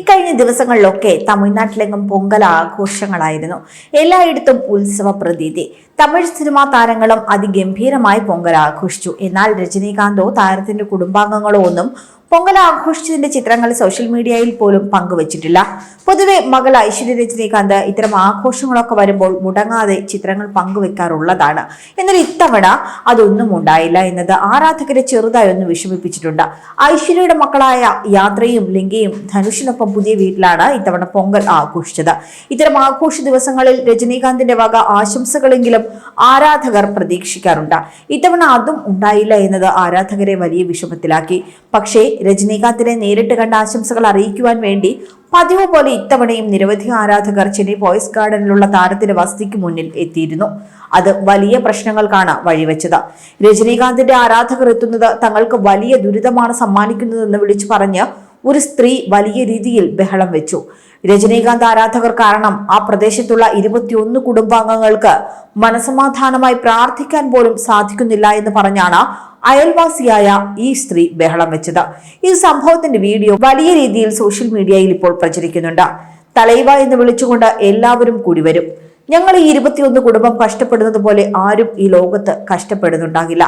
ഇക്കഴിഞ്ഞ ദിവസങ്ങളിലൊക്കെ തമിഴ്നാട്ടിലെങ്ങും പൊങ്കൽ ആഘോഷങ്ങളായിരുന്നു. എല്ലായിടത്തും ഉത്സവ പ്രതീതി. തമിഴ് സിനിമാ താരങ്ങളും അതിഗംഭീരമായി പൊങ്കൽ ആഘോഷിച്ചു. എന്നാൽ രജനീകാന്തോ താരത്തിന്റെ കുടുംബാംഗങ്ങളോ ഒന്നും പൊങ്കൽ ആഘോഷിച്ചതിന്റെ ചിത്രങ്ങൾ സോഷ്യൽ മീഡിയയിൽ പോലും പങ്കുവച്ചിട്ടില്ല. പൊതുവെ മകൾ ഐശ്വര്യ രജനീകാന്ത് ഇത്തരം ആഘോഷങ്ങളൊക്കെ വരുമ്പോൾ മുടങ്ങാതെ ചിത്രങ്ങൾ പങ്കുവെക്കാറുള്ളതാണ്. എന്നാൽ ഇത്തവണ അതൊന്നും ഉണ്ടായില്ല എന്നത് ആരാധകരെ ചെറുതായി ഒന്ന് വിഷമിപ്പിച്ചിട്ടുണ്ട്. ഐശ്വര്യയുടെ മക്കളായ യാത്രയും ലിംഗയും ധനുഷിനൊപ്പം പുതിയ വീട്ടിലാണ് ഇത്തവണ പൊങ്കൽ ആഘോഷിച്ചത്. ഇത്തരം ആഘോഷ ദിവസങ്ങളിൽ രജനീകാന്തിന്റെ വക ആശംസകളെങ്കിലും ആരാധകർ പ്രതീക്ഷിക്കാറുണ്ട്. ഇത്തവണ അതും ഉണ്ടായില്ല എന്നത് ആരാധകരെ വലിയ വിഷമത്തിലാക്കി. പക്ഷേ രജനീകാന്തിനെ നേരിട്ട് കണ്ട ആശംസകൾ അറിയിക്കുവാൻ വേണ്ടി പതിവ് പോലെ ഇത്തവണയും നിരവധി ആരാധകർ ചെന്നൈ ബോയ്സ് ഗാർഡനിലുള്ള താരത്തിന്റെ വസതിക്ക് മുന്നിൽ എത്തിയിരുന്നു. അത് വലിയ പ്രശ്നങ്ങൾക്കാണ് വഴിവെച്ചത്. രജനീകാന്തിന്റെ ആരാധകർ എത്തുന്നത് തങ്ങൾക്ക് വലിയ ദുരിതമാണ് സമ്മാനിക്കുന്നതെന്ന് വിളിച്ചു പറഞ്ഞ് ഒരു സ്ത്രീ വലിയ രീതിയിൽ ബഹളം വെച്ചു. രജനീകാന്ത് ആരാധകർ കാരണം ആ പ്രദേശത്തുള്ള ഇരുപത്തിയൊന്ന് കുടുംബാംഗങ്ങൾക്ക് മനസമാധാനമായി പ്രാർത്ഥിക്കാൻ പോലും സാധിക്കുന്നില്ല എന്ന് പറഞ്ഞാണ് അയൽവാസിയായ ഈ സ്ത്രീ ബഹളം വെച്ചത്. ഈ സംഭവത്തിന്റെ വീഡിയോ വലിയ രീതിയിൽ സോഷ്യൽ മീഡിയയിൽ ഇപ്പോൾ പ്രചരിക്കുന്നുണ്ട്. തലൈവ എന്ന് വിളിച്ചുകൊണ്ട് എല്ലാവരും കൂടി വരും. ഞങ്ങൾ ഈ ഇരുപത്തിയൊന്ന് കുടുംബം കഷ്ടപ്പെടുന്നത് പോലെ ആരും ഈ ലോകത്ത് കഷ്ടപ്പെടുന്നുണ്ടാകില്ല.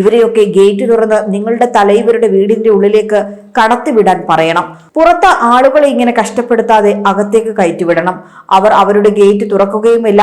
ഇവരെയൊക്കെ ഗേറ്റ് തുറന്ന് നിങ്ങളുടെ തലൈവരുടെ വീടിന്റെ ഉള്ളിലേക്ക് കടത്തിവിടാൻ പറയണം. പുറത്ത് ആളുകളെ ഇങ്ങനെ കഷ്ടപ്പെടുത്താതെ അകത്തേക്ക് കയറ്റിവിടണം. അവർ അവരുടെ ഗേറ്റ് തുറക്കുകയുമില്ല.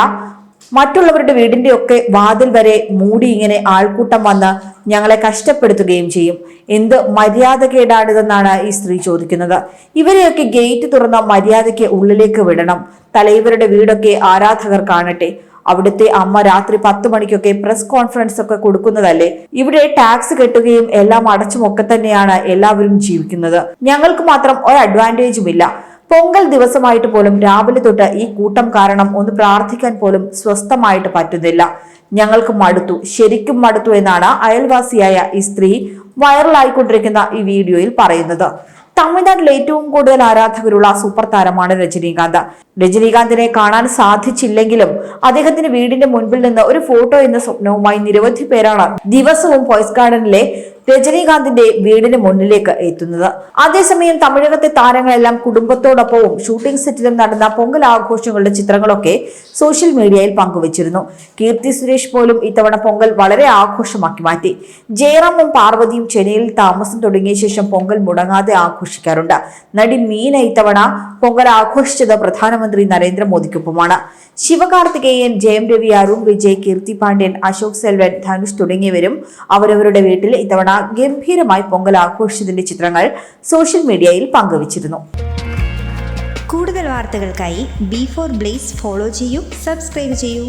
മറ്റുള്ളവരുടെ വീടിന്റെ ഒക്കെ വാതിൽ വരെ മൂടി ഇങ്ങനെ ആൾക്കൂട്ടം വന്ന് ഞങ്ങളെ കഷ്ടപ്പെടുത്തുകയും ചെയ്യും. എന്ത് മര്യാദകേടാണിതെന്നാണ് ഈ സ്ത്രീ ചോദിക്കുന്നത്. ഇവരെയൊക്കെ ഗേറ്റ് തുറന്ന മര്യാദയ്ക്ക് ഉള്ളിലേക്ക് വിടണം. തലൈവരുടെ വീടൊക്കെ ആരാധകർ കാണട്ടെ. അവിടുത്തെ അമ്മ രാത്രി പത്ത് മണിക്കൊക്കെ പ്രസ് കോൺഫറൻസ് ഒക്കെ കൊടുക്കുന്നതല്ലേ? ഇവിടെ ടാക്സ് കെട്ടുകയും എല്ലാം അടച്ചുമൊക്കെ തന്നെയാണ് എല്ലാവരും ജീവിക്കുന്നത്. ഞങ്ങൾക്ക് മാത്രം ഒരു അഡ്വാന്റേജും ഇല്ല. പൊങ്കൽ ദിവസമായിട്ട് പോലും രാവിലെ തൊട്ട് ഈ കൂട്ടം കാരണം ഒന്ന് പ്രാർത്ഥിക്കാൻ പോലും സ്വസ്ഥമായിട്ട് പറ്റുന്നില്ല. ഞങ്ങൾക്ക് മടുത്തു. ശരിക്കും മടുത്തു എന്നാണ് അയൽവാസിയായ ഈ സ്ത്രീ വൈറലായിക്കൊണ്ടിരിക്കുന്ന ഈ വീഡിയോയിൽ പറയുന്നത്. തമിഴ്നാട്ടിൽ ഏറ്റവും കൂടുതൽ ആരാധകരുള്ള സൂപ്പർ താരമാണ് രജനീകാന്ത്. രജനീകാന്തിനെ കാണാൻ സാധിച്ചില്ലെങ്കിലും അദ്ദേഹത്തിന്റെ വീടിന്റെ മുൻപിൽ നിന്ന് ഒരു ഫോട്ടോ എന്ന സ്വപ്നവുമായി നിരവധി പേരാണ് ദിവസവും പോയ്സ് ഗാർഡനിലെ രജനീകാന്തിന്റെ വീടിന് മുന്നിലേക്ക് എത്തുന്നത്. അതേസമയം തമിഴകത്തെ താരങ്ങളെല്ലാം കുടുംബത്തോടൊപ്പവും ഷൂട്ടിംഗ് സെറ്റിലും നടന്ന പൊങ്കൽ ആഘോഷങ്ങളുടെ ചിത്രങ്ങളൊക്കെ സോഷ്യൽ മീഡിയയിൽ പങ്കുവച്ചിരുന്നു. കീർത്തി സുരേഷ് പോലും ഇത്തവണ പൊങ്കൽ വളരെ ആഘോഷമാക്കി മാറ്റി. ജയറാമും പാർവതിയും ചെന്നൈയിൽ താമസം തുടങ്ങിയ ശേഷം പൊങ്കൽ മുടങ്ങാതെ ആഘോഷിക്കാറുണ്ട്. നടി മീന ഇത്തവണ പൊങ്കൽ ആഘോഷിച്ചത് പ്രധാനമന്ത്രി നരേന്ദ്രമോദിക്കൊപ്പമാണ്. ശിവകാർത്തികേയൻ ജയം രവി അരുൺ വിജയ് കീർത്തി പാണ്ഡ്യൻ അശോക് സെൽവൻ ധനുഷ് തുടങ്ങിയവരും അവരവരുടെ വീട്ടിൽ ഇത്തവണ ഗംഭീരമായി പൊങ്കൽ ആഘോഷിച്ചതിന്റെ ചിത്രങ്ങൾ സോഷ്യൽ മീഡിയയിൽ പങ്കുവച്ചിരുന്നു. കൂടുതൽ വാർത്തകൾക്കായി ബി ഫോർ ബ്ലേസ് ഫോളോ ചെയ്യൂ സബ്സ്ക്രൈബ് ചെയ്യൂ.